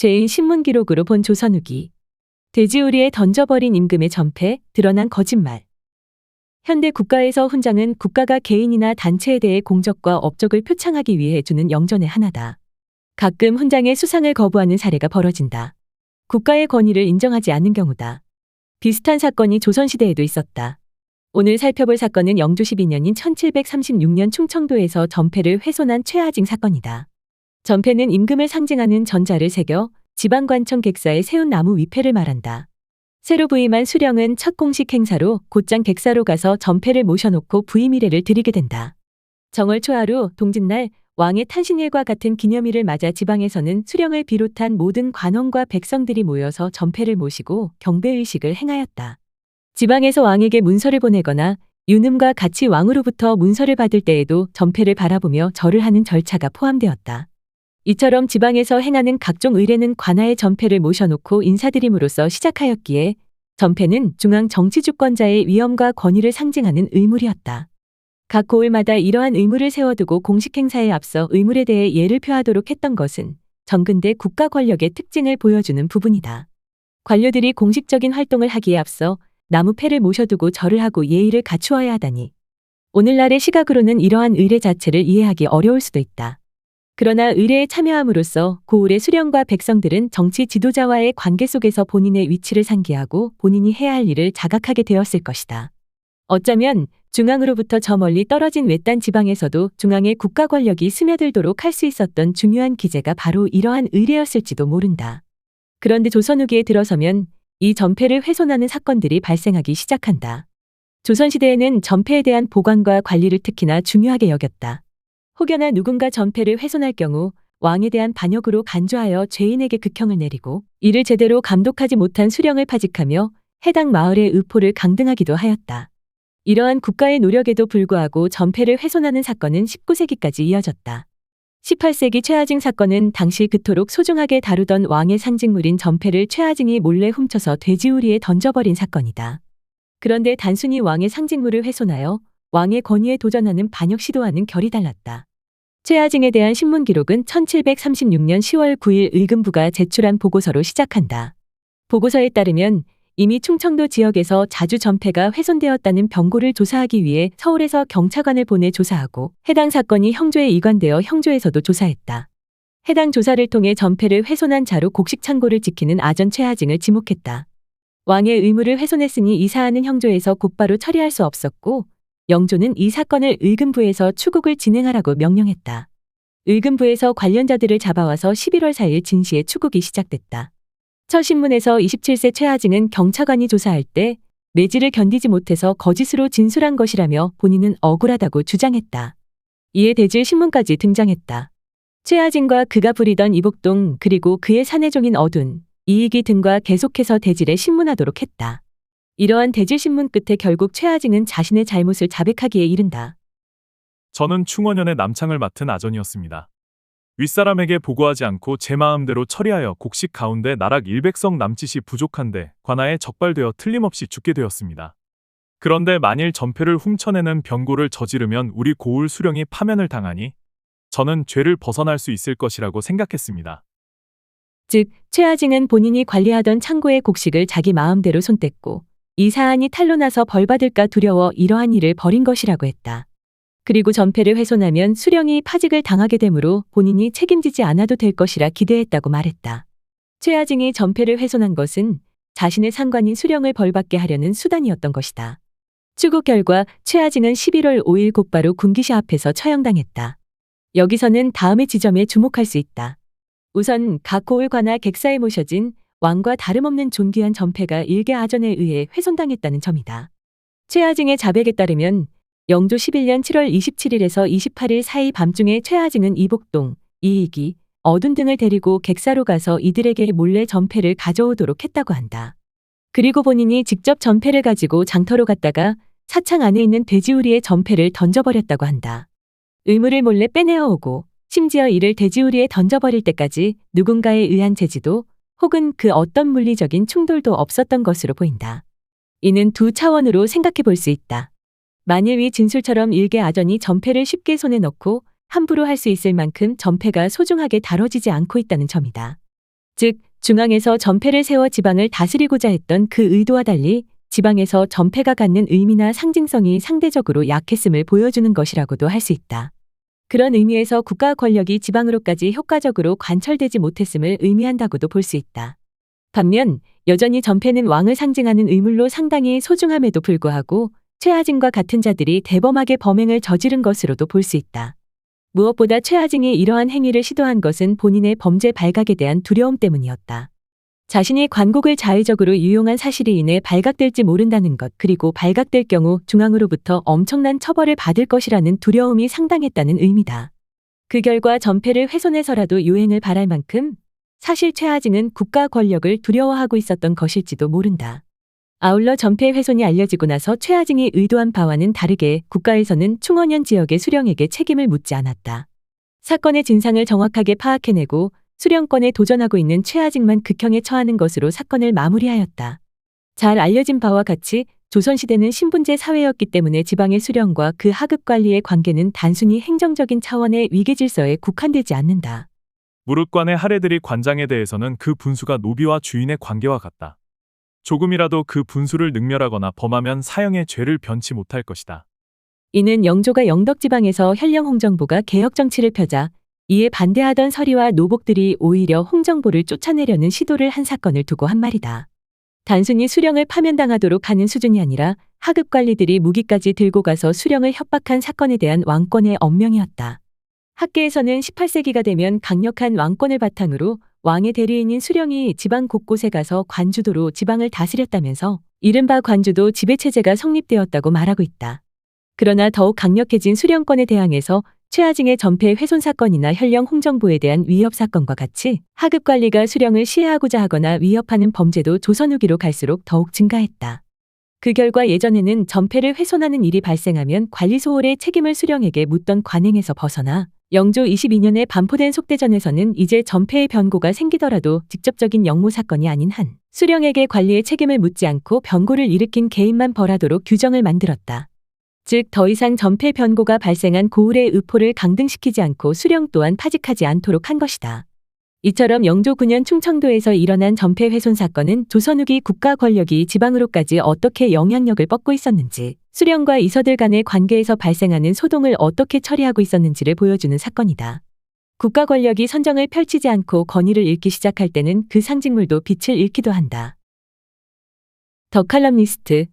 죄인 신문 기록으로 본 조선 후기. 돼지우리에 던져버린 임금의 전패, 드러난 거짓말. 현대 국가에서 훈장은 국가가 개인이나 단체에 대해 공적과 업적을 표창하기 위해 주는 영전의 하나다. 가끔 훈장의 수상을 거부하는 사례가 벌어진다. 국가의 권위를 인정하지 않는 경우다. 비슷한 사건이 조선시대에도 있었다. 오늘 살펴볼 사건은 영조 12년인 1736년 충청도에서 전패를 훼손한 최하징 사건이다. 전패는 임금을 상징하는 전자를 새겨 지방관청 객사에 세운 나무 위패를 말한다. 새로 부임한 수령은 첫 공식 행사로 곧장 객사로 가서 전패를 모셔놓고 부임 이례를 드리게 된다. 정월 초하루 동짓날 왕의 탄신일과 같은 기념일을 맞아 지방에서는 수령을 비롯한 모든 관원과 백성들이 모여서 전패를 모시고 경배의식을 행하였다. 지방에서 왕에게 문서를 보내거나 유능과 같이 왕으로부터 문서를 받을 때에도 전패를 바라보며 절을 하는 절차가 포함되었다. 이처럼 지방에서 행하는 각종 의례는 관아의 전패를 모셔놓고 인사드림으로써 시작하였기에 전패는 중앙 정치 주권자의 위엄과 권위를 상징하는 의물이었다. 각 고을마다 이러한 의무를 세워두고 공식 행사에 앞서 의물에 대해 예를 표하도록 했던 것은 전근대 국가 권력의 특징을 보여주는 부분이다. 관료들이 공식적인 활동을 하기에 앞서 나무패를 모셔두고 절을 하고 예의를 갖추어야 하다니. 오늘날의 시각으로는 이러한 의례 자체를 이해하기 어려울 수도 있다. 그러나 의례에 참여함으로써 고을의 수령과 백성들은 정치 지도자와의 관계 속에서 본인의 위치를 상기하고 본인이 해야 할 일을 자각하게 되었을 것이다. 어쩌면 중앙으로부터 저 멀리 떨어진 외딴 지방에서도 중앙의 국가 권력이 스며들도록 할 수 있었던 중요한 기제가 바로 이러한 의례였을지도 모른다. 그런데 조선 후기에 들어서면 이 전패를 훼손하는 사건들이 발생하기 시작한다. 조선시대에는 전패에 대한 보관과 관리를 특히나 중요하게 여겼다. 혹여나 누군가 전패를 훼손할 경우 왕에 대한 반역으로 간주하여 죄인에게 극형을 내리고 이를 제대로 감독하지 못한 수령을 파직하며 해당 마을의 의포를 강등하기도 하였다. 이러한 국가의 노력에도 불구하고 전패를 훼손하는 사건은 19세기까지 이어졌다. 18세기 최하징 사건은 당시 그토록 소중하게 다루던 왕의 상징물인 전패를 최하징이 몰래 훔쳐서 돼지우리에 던져버린 사건이다. 그런데 단순히 왕의 상징물을 훼손하여 왕의 권위에 도전하는 반역 시도와는 결이 달랐다. 최하징에 대한 신문 기록은 1736년 10월 9일 의금부가 제출한 보고서로 시작한다. 보고서에 따르면 이미 충청도 지역에서 자주 전패가 훼손되었다는 병고를 조사하기 위해 서울에서 경찰관을 보내 조사하고 해당 사건이 형조에 이관되어 형조에서도 조사했다. 해당 조사를 통해 전패를 훼손한 자로 곡식 창고를 지키는 아전 최하징을 지목했다. 왕의 의무를 훼손했으니 이 사안은 형조에서 곧바로 처리할 수 없었고 영조는 이 사건을 의금부에서 추국을 진행하라고 명령했다. 의금부에서 관련자들을 잡아와서 11월 4일 진시에 추국이 시작됐다. 첫 신문에서 27세 최하징은 경찰관이 조사할 때 매질을 견디지 못해서 거짓으로 진술한 것이라며 본인은 억울하다고 주장했다. 이에 대질 신문까지 등장했다. 최하징과 그가 부리던 이복동 그리고 그의 사내종인 어둔, 이익이 등과 계속해서 대질에 신문하도록 했다. 이러한 대질신문 끝에 결국 최하징은 자신의 잘못을 자백하기에 이른다. 저는 충원현의 남창을 맡은 아전이었습니다. 윗사람에게 보고하지 않고 제 마음대로 처리하여 곡식 가운데 나락 일백성 남짓이 부족한데 관아에 적발되어 틀림없이 죽게 되었습니다. 그런데 만일 전패를 훔쳐내는 병고를 저지르면 우리 고을 수령이 파면을 당하니 저는 죄를 벗어날 수 있을 것이라고 생각했습니다. 즉, 최하징은 본인이 관리하던 창고의 곡식을 자기 마음대로 손댔고 이 사안이 탄로나서 벌받을까 두려워 이러한 일을 벌인 것이라고 했다. 그리고 전패를 훼손하면 수령이 파직을 당하게 되므로 본인이 책임지지 않아도 될 것이라 기대했다고 말했다. 최하징이 전패를 훼손한 것은 자신의 상관인 수령을 벌받게 하려는 수단이었던 것이다. 추국 결과 최하징은 11월 5일 곧바로 군기시 앞에서 처형당했다. 여기서는 다음의 지점에 주목할 수 있다. 우선 각 고을 관하 객사에 모셔진 왕과 다름없는 존귀한 전패가 일개 아전에 의해 훼손당했다는 점이다. 최하징의 자백에 따르면 영조 11년 7월 27일에서 28일 사이 밤중에 최하징은 이복동, 이익이, 어둔 등을 데리고 객사로 가서 이들에게 몰래 전패를 가져오도록 했다고 한다. 그리고 본인이 직접 전패를 가지고 장터로 갔다가 사창 안에 있는 돼지우리에 전패를 던져버렸다고 한다. 의무를 몰래 빼내어 오고 심지어 이를 돼지우리에 던져버릴 때까지 누군가에 의한 제지도 혹은 그 어떤 물리적인 충돌도 없었던 것으로 보인다. 이는 두 차원으로 생각해 볼 수 있다. 만일 위 진술처럼 일개 아전이 전패를 쉽게 손에 넣고 함부로 할 수 있을 만큼 전패가 소중하게 다뤄지지 않고 있다는 점이다. 즉, 중앙에서 전패를 세워 지방을 다스리고자 했던 그 의도와 달리 지방에서 전패가 갖는 의미나 상징성이 상대적으로 약했음을 보여주는 것이라고도 할 수 있다. 그런 의미에서 국가 권력이 지방으로까지 효과적으로 관철되지 못했음을 의미한다고도 볼 수 있다. 반면 여전히 전패는 왕을 상징하는 의물로 상당히 소중함에도 불구하고 최하진과 같은 자들이 대범하게 범행을 저지른 것으로도 볼 수 있다. 무엇보다 최하진이 이러한 행위를 시도한 것은 본인의 범죄 발각에 대한 두려움 때문이었다. 자신이 관곡을 자의적으로 유용한 사실이 인해 발각될지 모른다는 것 그리고 발각될 경우 중앙으로부터 엄청난 처벌을 받을 것이라는 두려움이 상당했다는 의미다. 그 결과 전패를 훼손해서라도 유행을 바랄 만큼 사실 최하징은 국가 권력을 두려워하고 있었던 것일지도 모른다. 아울러 전패 훼손이 알려지고 나서 최하징이 의도한 바와는 다르게 국가에서는 충원현 지역의 수령에게 책임을 묻지 않았다. 사건의 진상을 정확하게 파악해내고 수령권에 도전하고 있는 최하징만 극형에 처하는 것으로 사건을 마무리하였다. 잘 알려진 바와 같이 조선시대는 신분제 사회였기 때문에 지방의 수령과 그 하급 관리의 관계는 단순히 행정적인 차원의 위계 질서에 국한되지 않는다. 무릇관의 하례들이 관장에 대해서는 그 분수가 노비와 주인의 관계와 같다. 조금이라도 그 분수를 능멸하거나 범하면 사형의 죄를 변치 못할 것이다. 이는 영조가 영덕지방에서 현령 홍정보가 개혁 정치를 펴자 이에 반대하던 서리와 노복들이 오히려 홍정보를 쫓아내려는 시도를 한 사건을 두고 한 말이다. 단순히 수령을 파면당하도록 하는 수준이 아니라 하급 관리들이 무기까지 들고 가서 수령을 협박한 사건에 대한 왕권의 엄명이었다. 학계에서는 18세기가 되면 강력한 왕권을 바탕으로 왕의 대리인인 수령이 지방 곳곳에 가서 관주도로 지방을 다스렸다면서 이른바 관주도 지배체제가 성립되었다고 말하고 있다. 그러나 더욱 강력해진 수령권에 대항해서 최하징의 전패 훼손 사건이나 현령 홍정보에 대한 위협 사건과 같이 하급 관리가 수령을 시해하고자 하거나 위협하는 범죄도 조선 후기로 갈수록 더욱 증가했다. 그 결과 예전에는 전패를 훼손하는 일이 발생하면 관리 소홀의 책임을 수령에게 묻던 관행에서 벗어나 영조 22년에 반포된 속대전에서는 이제 전패의 변고가 생기더라도 직접적인 영모 사건이 아닌 한 수령에게 관리의 책임을 묻지 않고 변고를 일으킨 개인만 벌하도록 규정을 만들었다. 즉 더 이상 전패 변고가 발생한 고을의 의포를 강등시키지 않고 수령 또한 파직하지 않도록 한 것이다. 이처럼 영조 9년 충청도에서 일어난 전패 훼손 사건은 조선 후기 국가 권력이 지방으로까지 어떻게 영향력을 뻗고 있었는지, 수령과 이서들 간의 관계에서 발생하는 소동을 어떻게 처리하고 있었는지를 보여주는 사건이다. 국가 권력이 선정을 펼치지 않고 권위를 잃기 시작할 때는 그 상징물도 빛을 잃기도 한다. 더 칼럼니스트